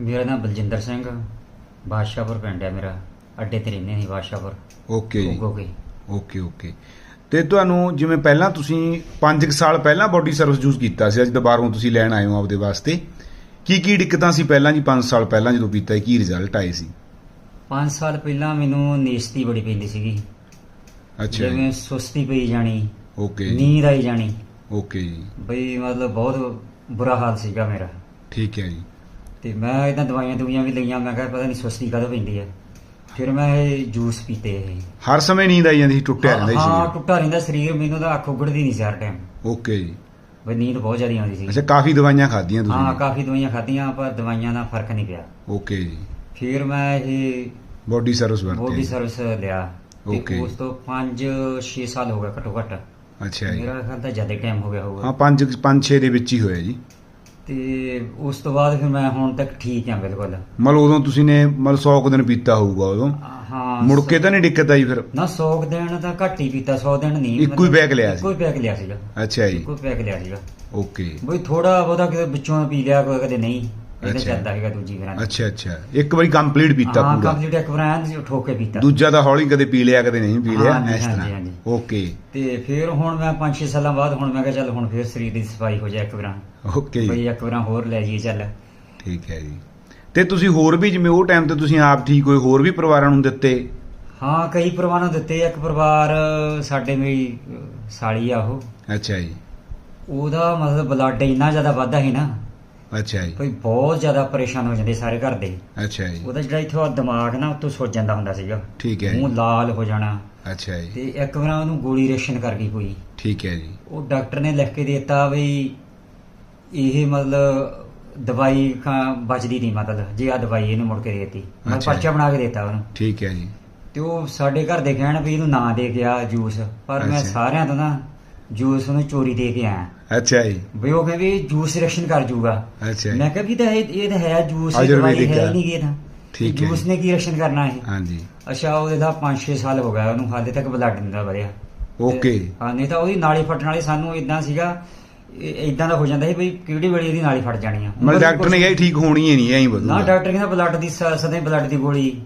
ਮੇਰਾ ਨਾਮ ਬਲਜਿੰਦਰ ਸਿੰਘ ਬਾਦਸ਼ਾਹਪੁਰ ਪਿੰਡ ਹੈ ਮੇਰਾ। ਅੱਡੇ ਤੇ ਰਹਿੰਦੇ ਸੀ ਬਾਦਸ਼ਾਹਪੁਰ। ਓਕੇ ਜੀ। ਉਗੋ ਕੇ ਓਕੇ ਓਕੇ। ਤੇ ਤੁਹਾਨੂੰ ਜਿਵੇਂ ਪਹਿਲਾਂ ਤੁਸੀਂ 5 ਸਾਲ ਪਹਿਲਾਂ ਬੋਡੀ ਸਰਵਿਸ ਯੂਜ਼ ਕੀਤਾ ਸੀ ਅੱਜ ਦੁਬਾਰਾ ਤੁਸੀਂ ਲੈਣ ਆਏ ਹੋ ਆਪਦੇ ਵਾਸਤੇ। ਕੀ ਕੀ ਦਿੱਕਤਾਂ ਸੀ ਪਹਿਲਾਂ ਜੀ 5 ਸਾਲ ਪਹਿਲਾਂ ਜਦੋਂ ਕੀਤਾ ਸੀ, ਕੀ ਰਿਜ਼ਲਟ ਆਏ ਸੀ? 5 ਸਾਲ ਪਹਿਲਾਂ ਮੈਨੂੰ ਨੀਸਤੀ ਬੜੀ ਪੈਂਦੀ ਸੀਗੀ। ਅੱਛਾ ਜਿਵੇਂ ਸੁਸਤੀ ਪਈ ਜਾਣੀ ਓਕੇ ਨੀਂਦ ਆਈ ਜਾਣੀ। ਓਕੇ ਜੀ। ਬਈ ਮਤਲਬ ਬਹੁਤ ਬੁਰਾ ਹਾਲ ਸੀਗਾ ਮੇਰਾ। ਠੀਕ ਹੈ ਜੀ। ਤੇ ਮੈਂ ਇਹਨਾਂ ਦਵਾਈਆਂ ਦੁਈਆਂ ਵੀ ਲਈਆਂ ਮੈਂ ਕਿਹਾ ਪਤਾ ਨਹੀਂ ਸੁਸਤੀ ਕਦੋਂ ਪੈਂਦੀ ਹੈ ਫਿਰ ਮੈਂ ਇਹ ਜੂਸ ਪੀਤੇ ਇਹ। ਹਰ ਸਮੇਂ ਨੀਂਦ ਆਈ ਜਾਂਦੀ ਸੀ ਟੁੱਟਿਆ ਰਹਿੰਦਾ ਸੀ ਹਾਂ ਟੁੱਟਾ ਰਹਿੰਦਾ ਸਰੀਰ ਮੈਨੂੰ ਤਾਂ ਅੱਖ ਉਗੜਦੀ ਨਹੀਂ ਸੀ ਹਰ ਟਾਈਮ ਓਕੇ ਜੀ। ਬਈ ਨੀਂਦ ਬਹੁਤ ਜ਼ਿਆਦਾ ਆਉਂਦੀ ਸੀ। ਅੱਛਾ ਕਾਫੀ ਦਵਾਈਆਂ ਖਾਧੀਆਂ ਹਾਂ ਤੁਸੀਂ ਕਾਫੀ ਦਵਾਈਆਂ ਖਾਧੀਆਂ ਪਰ ਦਵਾਈਆਂ ਨਾਲ ਫ਼ਰਕ ਨਹੀਂ ਪਿਆ। ਓਕੇ ਜੀ। ਫਿਰ ਮੈਂ ਇਹ ਬੋਡੀ ਸਰਵਿਸ ਬੋਡੀ ਵਰਤੇ ਸਰਵਿਸ ਲਿਆ। Okay. ਉਸ ਤੋਂ 5-6 ਸਾਲ ਹੋ ਗਏ ਘੱਟੋ ਘੱਟ। ਅੱਛਾ ਜੀ। ਮੇਰਾ ਖਿਆਲ ਤਾਂ ਜ਼ਿਆਦਾ ਟਾਈਮ ਹੋ ਗਿਆ ਹਾਂ ਹੋਊਗਾ 5 5 6 ਦੇ ਵਿੱਚ ਹੀ ਹੋਇਆ ਜੀ। ਤੇ ਉਸ ਤੋਂ ਬਾਅਦ ਫਿਰ ਮੈਂ ਹੁਣ ਤੱਕ ਠੀਕ ਹਾਂ ਬਿਲਕੁਲ। ਮਤਲਬ ਉਦੋਂ ਤੁਸੀਂ ਨੇ ਮਤਲਬ 100 ਕੁ ਦਿਨ ਪੀਤਾ ਹੋਊਗਾ ਉਦੋਂ? ਹਾਂ ਮੁੜ ਕੇ ਤਾਂ ਨਹੀਂ ਦਿੱਕਤ ਆਈ ਫਿਰ? ਨਾ 100 ਦਿਨ ਤਾਂ ਘੱਟ ਹੀ ਪੀਤਾ 100 ਦਿਨ ਨਹੀਂ। ਇੱਕੋ ਹੀ ਪੈਕ ਲਿਆ ਸੀ? ਇੱਕੋ ਹੀ ਪੈਕ ਲਿਆ ਸੀਗਾ। ਅੱਛਾ ਜੀ। ਇੱਕੋ ਪੈਕ ਲਿਆ ਸੀਗਾ। ਓਕੇ। ਬਈ ਥੋੜਾ ਬਹੁਤਾ ਕਿਤੇ ਵਿੱਚੋਂ ਪੀ ਲਿਆ ਕੋਈ ਕਦੇ ਨਹੀਂ। ਇਹਦੇ। ਚੱਲਦਾ ਹੈਗਾ ਦੂਜੀ ਵਾਰ ਅੱਛਾ ਅੱਛਾ। ਇੱਕ ਵਾਰੀ ਕੰਪਲੀਟ ਪੀਤਾ ਹਾਂ ਪੂਰਾ। ਕੰਪਲੀਟ ਇੱਕ ਵਾਰ ਠੋਕ ਕੇ ਪੀਤਾ। ਦੂਜਾ ਤਾਂ ਹੌਲੀ ਕਦੇ ਪੀ ਲਿਆ ਕਦੇ ਨਹੀਂ ਪੀ ਲਿਆ ਇਸ ਤਰ੍ਹਾਂ। ਓਕੇ ਤੇ ਫਿਰ ਹੁਣ ਮੈਂ 5-6 ਸਾਲਾਂ ਬਾਅਦ ਹੁਣ ਮੈਂ ਕਿਹਾ ਚੱਲ ਹੁਣ ਫਿਰ ਸਰੀਰ ਦੀ ਸਫ਼ਾਈ ਹੋ ਜਾਏ ਇੱਕ ਵਾਰ। ਓਕੇ ਜੀ ਬਈ ਇੱਕ ਵਾਰ ਹੋਰ ਲੈ ਜਾਈਏ ਚੱਲ। ਠੀਕ ਹੈ ਜੀ। ਤੇ ਤੁਸੀਂ ਹੋਰ ਵੀ ਜਿਵੇਂ ਉਹ ਟਾਈਮ ਤੇ ਤੁਸੀਂ ਆਪ ਠੀਕ ਹੋਏ ਹੋਰ ਵੀ ਪਰਿਵਾਰਾਂ ਨੂੰ ਦਿੱਤੇ? ਹਾਂ ਕਈ ਪਰਿਵਾਰਾਂ ਨੂੰ ਦਿੱਤੇ। ਇੱਕ ਪਰਿਵਾਰ ਸਾਡੇ ਮੇਰੀ ਸਾਲੀ ਆ ਉਹ। ਅੱਛਾ ਜੀ। ਉਹਦਾ ਮਤਲਬ ਬਲੱਡ ਇੰਨਾ ਜ਼ਿਆਦਾ ਵੱਧਦਾ ਸੀ ਨਾ ਅੱਛਾ ਜੀ। ਕੋਈ ਬਹੁਤ ਜ਼ਿਆਦਾ ਪਰੇਸ਼ਾਨ ਹੋ ਜਾਂਦੇ ਸਾਰੇ ਘਰ ਦੇ। ਅੱਛਾ ਜੀ। ਉਹਦਾ ਜਿਹੜਾ ਇੱਥੋਂ ਦਿਮਾਗ ਨਾ ਉੱਤੋਂ ਸੁੱਜ ਜਾਂਦਾ ਹੁੰਦਾ ਸੀਗਾ। ਠੀਕ ਹੈ ਮੂੰਹ ਲਾਲ ਹੋ ਜਾਣਾ। ਅੱਛਾ ਜੀ। ਤੇ ਇੱਕ ਵਾਰ ਉਹਨੂੰ ਗੋਲੀ ਰੇਸ਼ਨ ਕਰ ਗਈ ਕੋਈ। ਠੀਕ ਹੈ ਜੀ। ਉਹ ਡਾਕਟਰ ਨੇ ਲਿਖ ਕੇ ਦੇ ਦਿੱਤਾ ਵੀ ਇਹ ਮਤਲਬ ਦਵਾਈ ਖਾ ਬਚਦੀ ਨਹੀਂ ਮਤਲਬ ਜੇ ਆ ਦਵਾਈ ਇਹਨੂੰ ਮੁੜ ਕੇ ਦੇ ਦਿੱਤੀ। ਮੈਂ ਅੱਛਾ। ਪਰਚਾ ਬਣਾ ਕੇ ਦਿੱਤਾ ਉਹਨੂੰ। ਠੀਕ ਹੈ ਜੀ। ਤੇ ਉਹ ਸਾਡੇ ਘਰ ਦੇ ਕਹਿਣ ਵੀ ਇਹਨੂੰ ਨਾ ਦੇ ਕੇ ਆ ਜੂਸ। ਪਰ ਮੈਂ ਅੱਛਾ। ਸਾਰਿਆਂ ਤੋਂ ਨਾ ਜੂਸ ਉਹਨੂੰ ਚੋਰੀ ਦੇ ਕੇ ਆਇਆ। ਅੱਛਾ ਜੀ। ਵੀ ਉਹ ਕਹਿੰਦੇ ਜੂਸ ਰਿਐਕਸ਼ਨ ਕਰ ਜੂਗਾ। ਅੱਛਾ ਜੀ। ਮੈਂ ਕਿਹਾ ਵੀ ਤਾਂ ਇਹ ਇਹ ਤਾਂ ਹੈ ਜੂਸ ਇਹ ਦਵਾਈ ਹੈ ਹੈ। ਹੀ ਨਹੀਂ ਇਹ ਤਾਂ। ਠੀਕ ਹੈ ਜੂਸ ਨੇ ਕੀ ਰਿਐਕਸ਼ਨ ਕਰਨਾ ਇਹ? ਹਾਂਜੀ। ਅੱਛਾ ਉਹਦੇ ਦਾ 5-6 ਸਾਲ ਹੋ ਗਿਆ ਉਹਨੂੰ ਹਾਲੇ ਤੱਕ ਬਲੱਡ ਨਹੀਂ ਦਾ ਵਧਿਆ ਓਕੇ। ਹਾਂ ਨਹੀਂ ਤਾਂ ਉਹਦੀ ਨਾਲੀ ਫਟਣ ਵਾਲੀ ਸਾਨੂੰ ਇਦਾਂ ਸੀਗਾ ਇਦਾਂ ਦਾ ਹੋ ਜਾਂਦਾ ਸੀ ਵੀ ਕਿਹੜੀ ਵੇਲੇ ਇਹਦੀ ਨਾਲੀ ਫਟ ਜਾਣੀ ਆ। ਮਤਲਬ ਡਾਕਟਰ ਨੇ ਕਿਹਾ ਠੀਕ ਹੋਣੀ ਹੀ ਨਹੀਂ ਐਂ ਨਾ ਵਧੂਗਾ ਡਾਕਟਰ ਕਹਿੰਦਾ ਬਲੱਡ ਦੀ ਸਦਾ ਬਲੱਡ ਦੀ ਗੋਲੀ।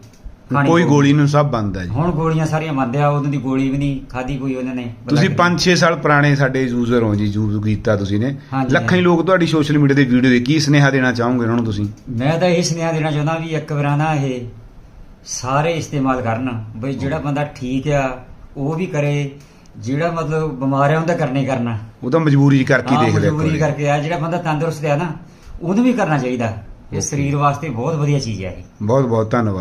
ਖਾਣੀ ਕੋਈ। ਗੋਲੀ ਨੂੰ ਸਭ ਬੰਦ ਹੈ ਜੀ। ਹੁਣ ਗੋਲੀਆਂ ਸਾਰੀਆਂ ਬੰਦ ਆ ਉਦੋਂ ਦੀ ਗੋਲੀ ਵੀ ਨਹੀਂ ਖਾਦੀ ਕੋਈ ਉਹਨਾਂ ਨੇ। ਤੁਸੀਂ blood 5-6 ਸਾਲ ਪੁਰਾਣੇ ਸਾਡੇ ਯੂਜ਼ਰ ਹੋ ਜੀ ਯੂਜ਼ ਕੀਤਾ ਤੁਸੀਂ ਨੇ। ਲੱਖਾਂ ਹੀ ਲੋਕ ਤੁਹਾਡੀ ਸੋਸ਼ਲ ਮੀਡੀਆ ਤੇ ਵੀਡੀਓ ਦੇ ਕੀ ਸੁਨੇਹਾ ਦੇਣਾ ਚਾਹੋਗੇ ਉਹਨਾਂ ਨੂੰ ਤੁਸੀਂ? ਮੈਂ ਤਾਂ ਇਹ ਸੁਨੇਹਾ ਦੇਣਾ ਚਾਹੁੰਦਾ ਵੀ ਇੱਕ ਵਾਰ ਨਾ ਇਹ ਸਾਰੇ ਇਸਤੇਮਾਲ ਕਰਨ। ਬਈ ਜਿਹੜਾ ਬੰਦਾ ਠੀਕ ਆ ਉਹ ਵੀ ਕਰੇ। ਜਿਹੜਾ ਮਤਲਬ ਬਿਮਾਰ ਆ ਉਹਦਾ ਕਰਨੇ ਕਰਨਾ। ਉਹ ਤਾਂ ਮਜਬੂਰੀ ਕਰਕੇ ਹਾਂ, ਦੇਖ ਲਿਆ ਮਜ਼ਬੂਰੀ ਕਰਕੇ ਆ। ਜਿਹੜਾ ਬੰਦਾ ਤੰਦਰੁਸਤ ਆ ਨਾ ਉਹਨੂੰ ਵੀ ਕਰਨਾ ਚਾਹੀਦਾ। ਇਹ ਸਰੀਰ ਵਾਸਤੇ ਬਹੁਤ ਵਧੀਆ ਚੀਜ਼ ਹੈ ਇਹ। ਬਹੁਤ ਬਹੁਤ ਧੰਨਵਾਦ।